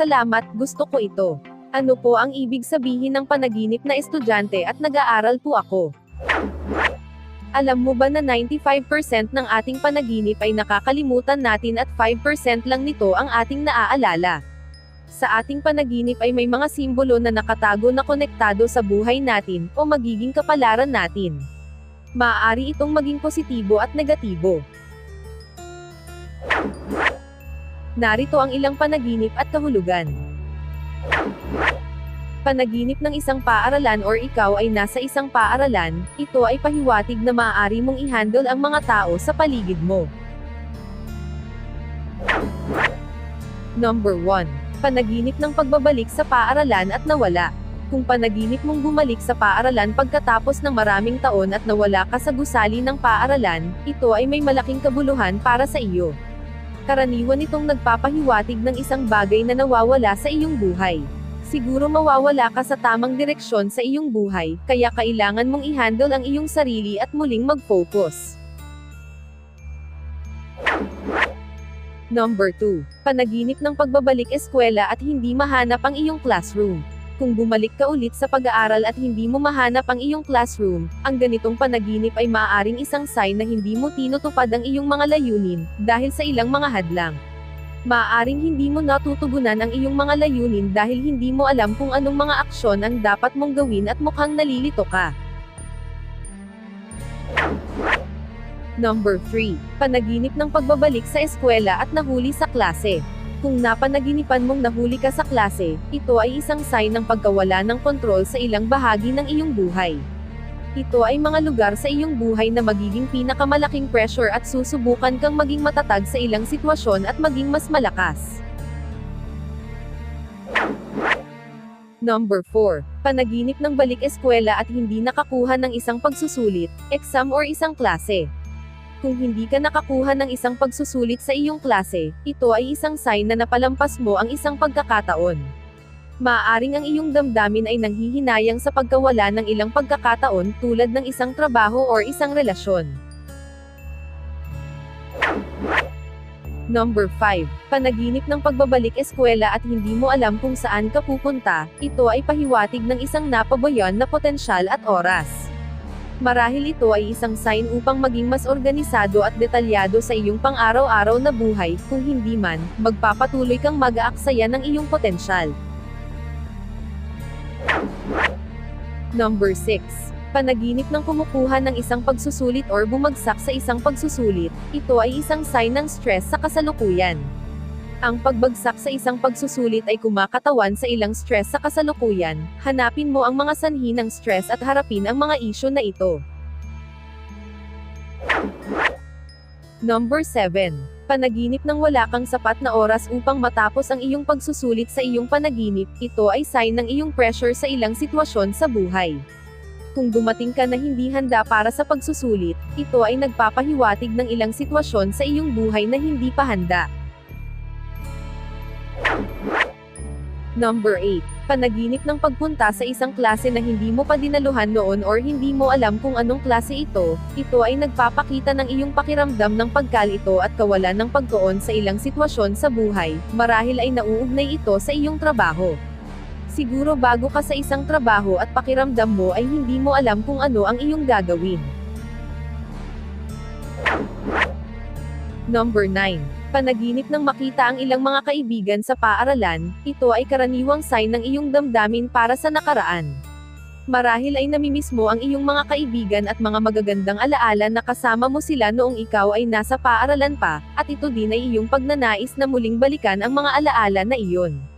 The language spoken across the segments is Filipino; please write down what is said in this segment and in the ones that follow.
Salamat, gusto ko ito. Ano po ang ibig sabihin ng panaginip na estudyante at nag-aaral po ako? Alam mo ba na 95% ng ating panaginip ay nakakalimutan natin at 5% lang nito ang ating naaalala? Sa ating panaginip ay may mga simbolo na nakatago na konektado sa buhay natin o magiging kapalaran natin. Maaari itong maging positibo at negatibo. Narito ang ilang panaginip at kahulugan. Panaginip ng isang paaralan or ikaw ay nasa isang paaralan, ito ay pahiwatig na maaari mong i-handle ang mga tao sa paligid mo. Number 1. Panaginip ng pagbabalik sa paaralan at nawala. Kung panaginip mong bumalik sa paaralan pagkatapos ng maraming taon at nawala ka sa gusali ng paaralan, ito ay may malaking kabuluhan para sa iyo. Karaniwan itong nagpapahiwatig ng isang bagay na nawawala sa iyong buhay. Siguro mawawala ka sa tamang direksyon sa iyong buhay, kaya kailangan mong i-handle ang iyong sarili at muling mag-focus. Number 2. Panaginip ng pagbabalik eskwela at hindi mahanap ang iyong classroom. Kung bumalik ka ulit sa pag-aaral at hindi mo mahanap ang iyong classroom, ang ganitong panaginip ay maaaring isang sign na hindi mo tinutupad ang iyong mga layunin, dahil sa ilang mga hadlang. Maaaring hindi mo natutugunan ang iyong mga layunin dahil hindi mo alam kung anong mga aksyon ang dapat mong gawin at mukhang nalilito ka. Number 3. Panaginip ng pagbabalik sa eskwela at nahuli sa klase. Kung napanaginipan mong nahuli ka sa klase, ito ay isang sign ng pagkawala ng kontrol sa ilang bahagi ng iyong buhay. Ito ay mga lugar sa iyong buhay na magiging pinakamalaking pressure at susubukan kang maging matatag sa ilang sitwasyon at maging mas malakas. Number 4. Panaginip ng balik eskwela at hindi nakakuha ng isang pagsusulit, exam or isang klase. Kung hindi ka nakakuha ng isang pagsusulit sa iyong klase, ito ay isang sign na napalampas mo ang isang pagkakataon. Maaring ang iyong damdamin ay nanghihinayang sa pagkawala ng ilang pagkakataon tulad ng isang trabaho or isang relasyon. Number 5. Panaginip ng pagbabalik eskwela at hindi mo alam kung saan ka pupunta, ito ay pahiwatig ng isang napabayan na potensyal at oras. Marahil ito ay isang sign upang maging mas organisado at detalyado sa iyong pang-araw-araw na buhay, kung hindi man, magpapatuloy kang mag-aaksaya ng iyong potensyal. Number 6. Panaginip ng kumukuha ng isang pagsusulit or bumagsak sa isang pagsusulit, ito ay isang sign ng stress sa kasalukuyan. Ang pagbagsak sa isang pagsusulit ay kumakatawan sa ilang stress sa kasalukuyan, hanapin mo ang mga sanhi ng stress at harapin ang mga isyo na ito. Number 7. Panaginip ng wala kang sapat na oras upang matapos ang iyong pagsusulit sa iyong panaginip, ito ay sign ng iyong pressure sa ilang sitwasyon sa buhay. Kung dumating ka na hindi handa para sa pagsusulit, ito ay nagpapahiwatig ng ilang sitwasyon sa iyong buhay na hindi pa handa. Number 8. Panaginip ng pagpunta sa isang klase na hindi mo pa dinaluhan noon or hindi mo alam kung anong klase ito, ito ay nagpapakita ng iyong pakiramdam ng pagkalito at kawalan ng pagtuon sa ilang sitwasyon sa buhay, marahil ay nauugnay ito sa iyong trabaho. Siguro bago ka sa isang trabaho at pakiramdam mo ay hindi mo alam kung ano ang iyong gagawin. Number 9. Panaginip ng makita ang ilang mga kaibigan sa paaralan, ito ay karaniwang sign ng iyong damdamin para sa nakaraan. Marahil ay namimiss mo ang iyong mga kaibigan at mga magagandang alaala na kasama mo sila noong ikaw ay nasa paaralan pa, at ito din ay iyong pagnanais na muling balikan ang mga alaala na iyon.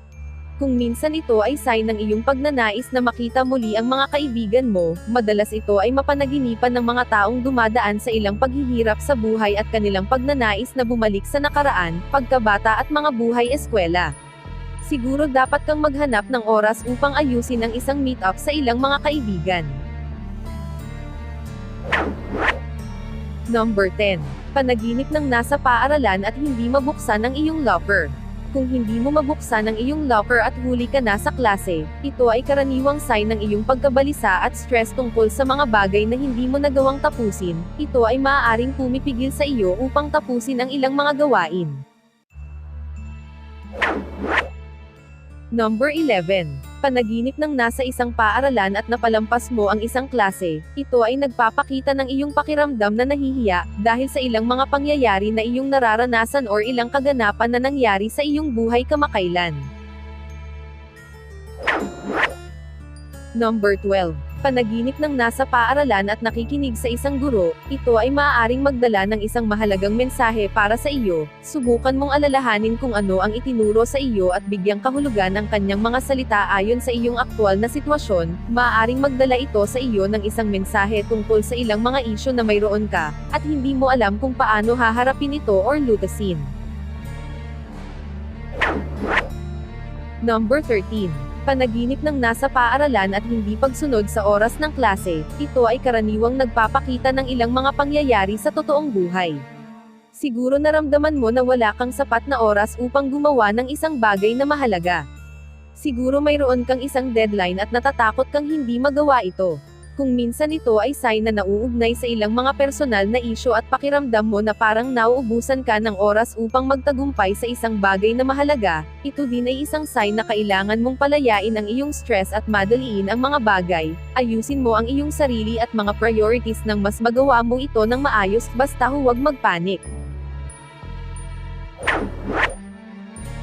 Kung minsan ito ay sign ng iyong pagnanais na makita muli ang mga kaibigan mo, madalas ito ay mapanaginipan ng mga taong dumadaan sa ilang paghihirap sa buhay at kanilang pagnanais na bumalik sa nakaraan, pagkabata at mga buhay eskwela. Siguro dapat kang maghanap ng oras upang ayusin ang isang meet-up sa ilang mga kaibigan. Number 10. Panaginip ng nasa paaralan at hindi mabuksan ang iyong locker. Kung hindi mo mabuksan ang iyong locker at huli ka na sa klase, ito ay karaniwang sign ng iyong pagkabalisa at stress tungkol sa mga bagay na hindi mo nagawang tapusin. Ito ay maaaring pumipigil sa iyo upang tapusin ang ilang mga gawain. Number 11. Panaginip ng nasa isang paaralan at napalampas mo ang isang klase, ito ay nagpapakita ng iyong pakiramdam na nahihiya, dahil sa ilang mga pangyayari na iyong nararanasan or ilang kaganapan na nangyari sa iyong buhay kamakailan. Number 12. Panaginip ng nasa paaralan at nakikinig sa isang guro, ito ay maaaring magdala ng isang mahalagang mensahe para sa iyo. Subukan mong alalahanin kung ano ang itinuro sa iyo at bigyang kahulugan ang kanyang mga salita ayon sa iyong aktwal na sitwasyon. Maaaring magdala ito sa iyo ng isang mensahe tungkol sa ilang mga isyo na mayroon ka, at hindi mo alam kung paano haharapin ito or lutasin. Number 13. Panaginip ng nasa paaralan at hindi pagsunod sa oras ng klase, ito ay karaniwang nagpapakita ng ilang mga pangyayari sa totoong buhay. Siguro naramdaman mo na wala kang sapat na oras upang gumawa ng isang bagay na mahalaga. Siguro mayroon kang isang deadline at natatakot kang hindi magawa ito. Kung minsan ito ay sign na nauugnay sa ilang mga personal na isyo at pakiramdam mo na parang nauubusan ka ng oras upang magtagumpay sa isang bagay na mahalaga, ito din ay isang sign na kailangan mong palayain ang iyong stress at madaliin ang mga bagay, ayusin mo ang iyong sarili at mga priorities nang mas magawa mo ito ng maayos basta huwag magpanik.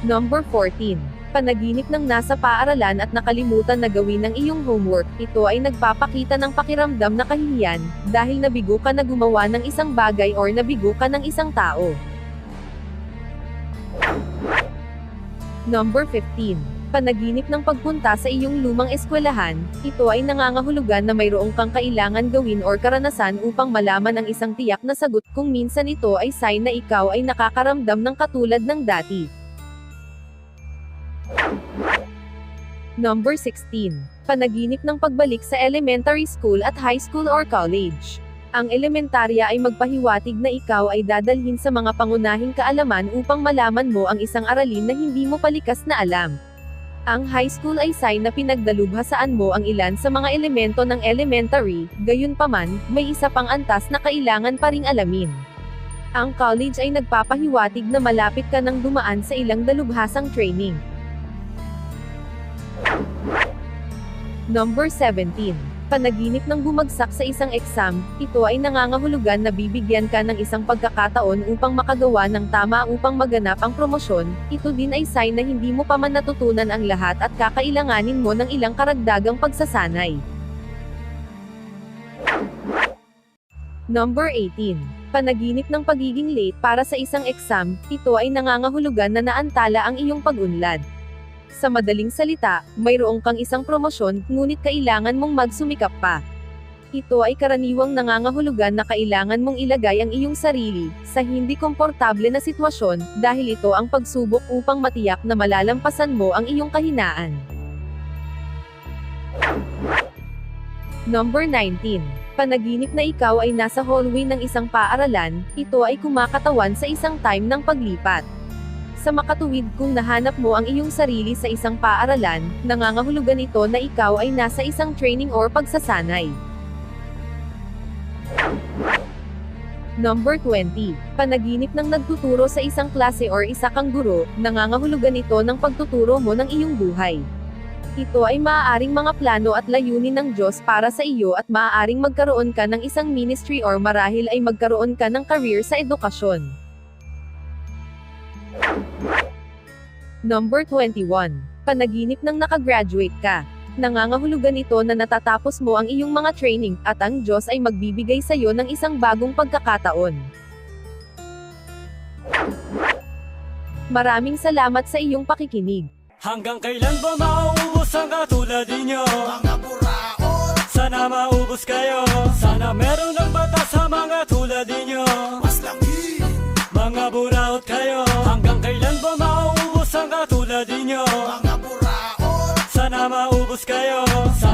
Number 14. Panaginip ng nasa paaralan at nakalimutan na gawin ang iyong homework, ito ay nagpapakita ng pakiramdam na kahihiyan, dahil nabigo ka na gumawa ng isang bagay or nabigo ka ng isang tao. Number 15. Panaginip ng pagpunta sa iyong lumang eskwelahan, ito ay nangangahulugan na mayroong kang kailangan gawin or karanasan upang malaman ang isang tiyak na sagot kung minsan ito ay sign na ikaw ay nakakaramdam ng katulad ng dati. Number 16. Panaginip ng pagbalik sa elementary school at high school or college. Ang elementarya ay magpahiwatig na ikaw ay dadalhin sa mga pangunahing kaalaman upang malaman mo ang isang aralin na hindi mo palikas na alam. Ang high school ay sign na pinagdalubhasaan mo ang ilan sa mga elemento ng elementary, gayunpaman, may isa pang antas na kailangan pa ring alamin. Ang college ay nagpapahiwatig na malapit ka nang dumaan sa ilang dalubhasang training. Number 17. Panaginip ng bumagsak sa isang exam, ito ay nangangahulugan na bibigyan ka ng isang pagkakataon upang makagawa ng tama upang maganap ang promosyon, ito din ay sign na hindi mo pa man natutunan ang lahat at kakailanganin mo ng ilang karagdagang pagsasanay. Number 18. Panaginip ng pagiging late para sa isang exam, ito ay nangangahulugan na naantala ang iyong pag-unlad. Sa madaling salita, mayroong kang isang promosyon, ngunit kailangan mong magsumikap pa. Ito ay karaniwang nangangahulugan na kailangan mong ilagay ang iyong sarili sa hindi komportable na sitwasyon dahil ito ang pagsubok upang matiyak na malalampasan mo ang iyong kahinaan. Number 19. Panaginip na ikaw ay nasa hallway ng isang paaralan, ito ay kumakatawan sa isang time ng paglipat. Sa makatuwid kung nahanap mo ang iyong sarili sa isang paaralan, nangangahulugan ito na ikaw ay nasa isang training or pagsasanay. Number 20. Panaginip ng nagtuturo sa isang klase or isa kang guro, nangangahulugan ito ng pagtuturo mo ng iyong buhay. Ito ay maaaring mga plano at layunin ng Diyos para sa iyo at maaaring magkaroon ka ng isang ministry or marahil ay magkaroon ka ng career sa edukasyon. Number 21. Panaginip ng nakagraduate ka. Nangangahulugan ito na natatapos mo ang iyong mga training, at ang Diyos ay magbibigay sa iyo ng isang bagong pagkakataon. Maraming salamat sa iyong pakikinig. Hanggang kailan ba mauubos ang katulad ninyo? Mga buraot, Sana maubos kayo Sana meron ng bata sa mga tulad ninyo mas langit Mga buraot kayo Hanggang kailan ba mauubos ang katulad ninyo? Mga buraot, Sana maubos kayo